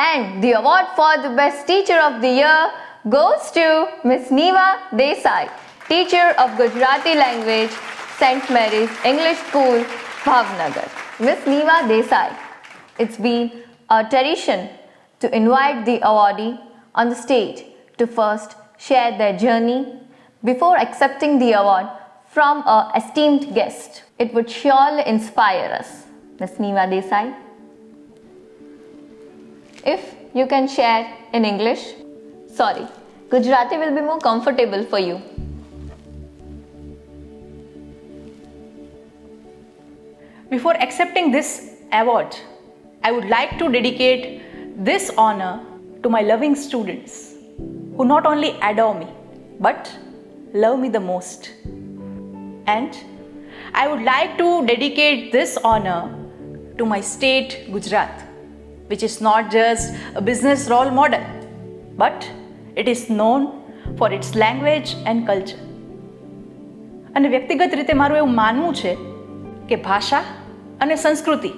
And the award for the best teacher of the year goes to Miss Neva Desai, teacher of Gujarati language, St. Mary's English School, Bhavnagar. Miss Neva Desai, it's been a tradition to invite the awardee on the stage to first share their journey before accepting the award from a esteemed guest. It would surely inspire us. Miss Neva Desai. If you can share in English, sorry, Gujarati will be more comfortable for you. Before accepting this award, I would like to dedicate this honor to my loving students who not only adore me but love me the most. And I would like to dedicate this honor to my state, Gujarat, which is not just a business role model, but it is known for its language and culture. અને વ્યક્તિગત રીતે મારું એવું માનવું છે કે ભાષા અને સંસ્કૃતિ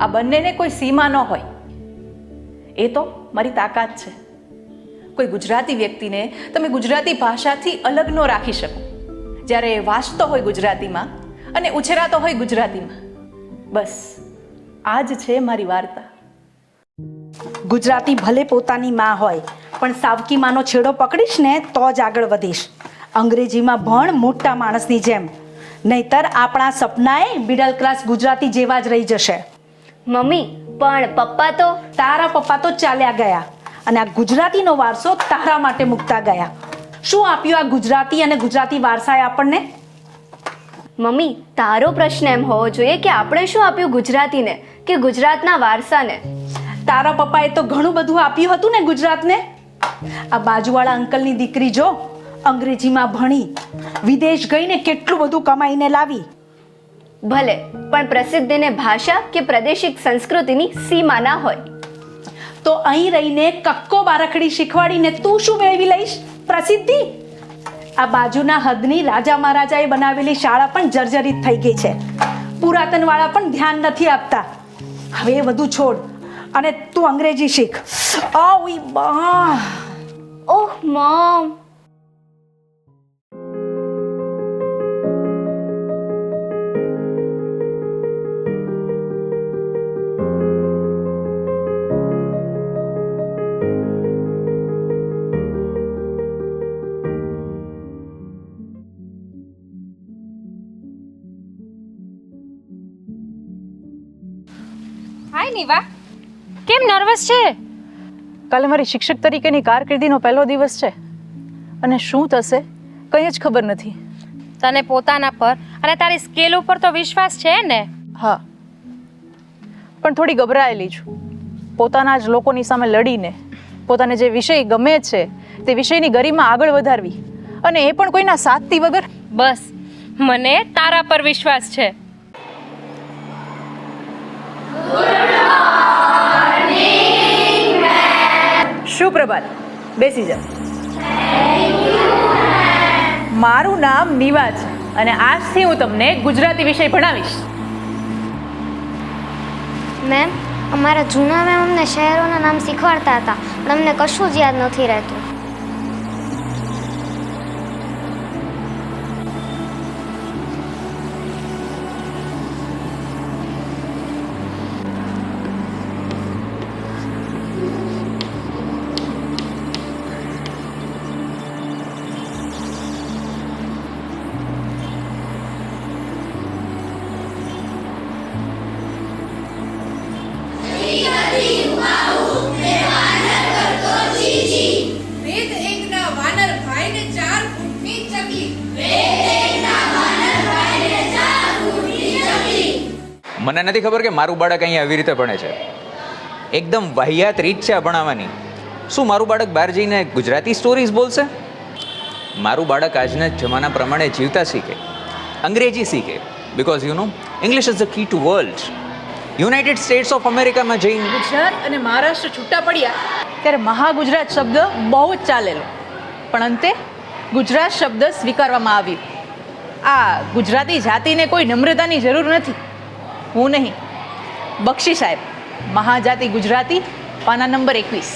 આ બંનેને કોઈ સીમા ન હોય. એ તો મારી તાકાત છે. કોઈ ગુજરાતી વ્યક્તિને તમે ગુજરાતી ભાષાથી અલગ ન રાખી શકો. જ્યારે એ વાંચતો હોય ગુજરાતીમાં અને ઉછેરાતો હોય ગુજરાતીમાં. બસ, આ જ છે મારી વાર્તા. ગુજરાતી ભલે પોતાની માં હોય પણ સાવકી માનો છેડો પકડીશ ને તો જ આગળ વધીશ. અંગ્રેજીમાં ભણ મોટા માણસની જેમ. નહીતર આપણા સપનાએ મિડલ ક્લાસ ગુજરાતી જેવા જ રહી જશે. મમ્મી પણ પપ્પા તો? તારા પપ્પા તો ચાલ્યા ગયા અને આ ગુજરાતીનો વારસો તારા માટે મૂકતા ગયા. શું આપ્યું આ ગુજરાતી અને ગુજરાતી વારસાએ આપણને? મમ્મી તારો પ્રશ્ન એમ હોવો જોઈએ કે આપણે શું આપ્યું ગુજરાતીને કે ગુજરાતના વારસાને? તારા પપ્પાએ તો ઘણું બધું આપ્યું હતું ને ગુજરાતને. આ બાજુવાળા અંકલની દીકરી જો અંગ્રેજીમાં ભણી વિદેશ ગઈને કેટલું બધું કમાઈને લાવી. ભલે પણ પ્રસિદ્ધિને ભાષા કે પ્રાદેશિક સંસ્કૃતિની સીમા ના હોય. તો અહીં રહીને કક્કો બારખડી શીખવાડીને તું શું મેળવી લઈશ? પ્રસિદ્ધિ? આ બાજુના હદની રાજા મહારાજાએ બનાવેલી શાળા પણ જર્જરિત થઈ ગઈ છે. પુરાતનવાળા પણ ધ્યાન નથી આપતા. હવે વધુ બધું છોડ. અને તું અંગ્રેજી શીખ. ઓ ઉઈ બા. ઓહ મમ. હાય નીવા કેમ નર્વસ છે? કાલે મારી શિક્ષક તરીકેની કારકિર્દીનો પહેલો દિવસ છે. અને શું થશે કંઈ જ ખબર નથી. તને પોતાના પર અને તારી સ્કેલ ઉપર તો વિશ્વાસ છે ને? હા. પણ થોડી ગભરાયેલી છું. પોતાના જ લોકોની સામે લડીને પોતાને જે વિષય ગમે છે તે વિષયની ગરિમા આગળ વધારવી. અને એ પણ કોઈના સાથથી વગર. બસ મને તારા પર વિશ્વાસ છે. સુપ્રભાત. બેસી જાઓ. મારું નામ નીવા છે અને આજથી હું તમને ગુજરાતી વિષય ભણાવીશ. મેમ, અમારા જૂના મેમ અમને શહેરોના નામ શીખવાડતા હતા, પણ અમને કશું જ યાદ નથી રહેતું. મને નથી ખબર કે મારું બાળક અહીંયા આવી રીતે ભણે છે. એકદમ વાહિયાત રીત છે આ ભણાવવાની. શું મારું બાળક બહાર જઈને ગુજરાતી સ્ટોરીઝ બોલશે? મારું બાળક આજના જમાના પ્રમાણે જીવતા શીખે. અંગ્રેજી શીખે. Because you know English is the key to world United States of અમેરિકામાં જઈને ગુજરાત અને મહારાષ્ટ્ર છૂટા પડ્યા, ત્યારે મહાગુજરાત શબ્દ બહુ જ ચાલેલો. પણ અંતે ગુજરાત શબ્દ સ્વીકારવામાં આવ્યું. આ ગુજરાતી જાતિને કોઈ નમ્રતાની જરૂર નથી. હું નહીં. બક્ષી સાહેબ મહાજાતિ ગુજરાતી પાના નંબર એકવીસ.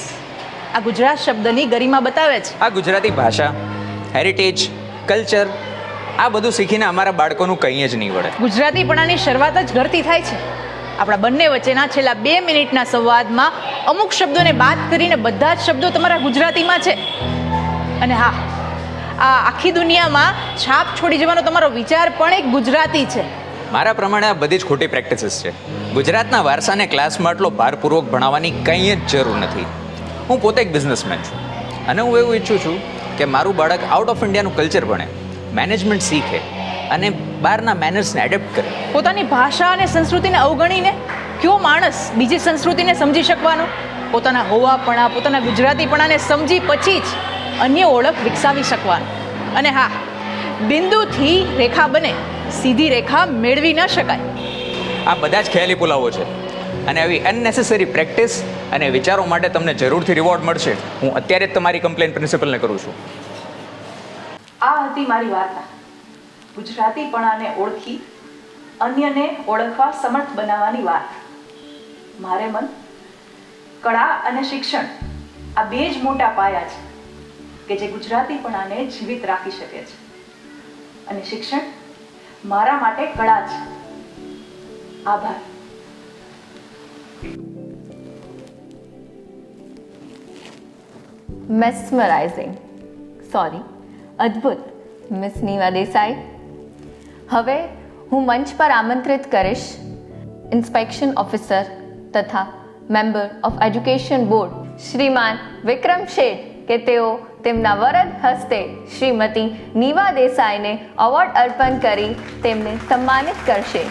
આ ગુજરાત શબ્દની ગરિમા બતાવે છે. આ ગુજરાતી ભાષા હેરિટેજ કલ્ચર આ બધું શીખીને અમારા બાળકોનું કંઈ જ નહીં વળે. ગુજરાતીપણાની શરૂઆત જ ઘરથી થાય છે. આપણા બંને વચ્ચેના છેલ્લા બે મિનિટના સંવાદમાં અમુક શબ્દોને બાદ કરીને બધા જ શબ્દો તમારા ગુજરાતીમાં છે. અને હા આ આખી દુનિયામાં છાપ છોડી જવાનો તમારો વિચાર પણ એક ગુજરાતી છે. મારા પ્રમાણે આ બધી જ ખોટી પ્રેક્ટિસીસ છે. ગુજરાતના વારસાને ક્લાસમાં આટલો ભારપૂર્વક ભણાવવાની કંઈ જ જરૂર નથી. હું પોતે એક બિઝનેસમેન છું. અને હું એવું ઈચ્છું છું કે મારું બાળક આઉટ ઓફ ઇન્ડિયાનું કલ્ચર ભણે મેનેજમેન્ટ શીખે, અને બહારના મેનર્સને એડેપ્ટ કરે. પોતાની ભાષા અને સંસ્કૃતિને અવગણીને કયો માણસ બીજી સંસ્કૃતિને સમજી શકવાનો? પોતાના હોવાપણા, પોતાના ગુજરાતીપણાને સમજી પછી જ અન્ય ઓળખ વિકસાવી શકવાનો. અને હા, બિંદુથી રેખા બને. સીધી રેખા મેળવી ન શકાય. આ બધા જ ખ્યાલી પુલાવો છે. અને આવી અનનેસેસરી પ્રેક્ટિસ અને વિચારો માટે તમને જરૂરથી રિવોર્ડ મળશે. હું અત્યારે જ તમારી કમ્પ્લેન પ્રિન્સિપલને કરું છું. આ હતી મારી વાર્તા. ગુજરાતીપણાને ઓળખી અન્યને ઓળખવા સમર્થ બનાવવાની વાત. મારે મન કળા અને શિક્ષણ આ બે જ મોટા પાયા છે કે જે ગુજરાતીપણાને જીવિત રાખી શકે છે. અને શિક્ષણ મારા માટે કળા છે. આભાર. મેસ્મરાઇઝિંગ સોરી અદ્ભુત. મિસ નીવા દેસાઈ હવે હું મંચ પર આમંત્રિત કરીશ. ઇન્સ્પેક્શન ઓફિસર તથા member of education board Shriman Vikram Sheth કે તેઓ તેમના વરદ હસ્તે શ્રીમતી નીવા દેસાઈને એવોર્ડ અર્પણ કરી તેમને સન્માનિત કરશે.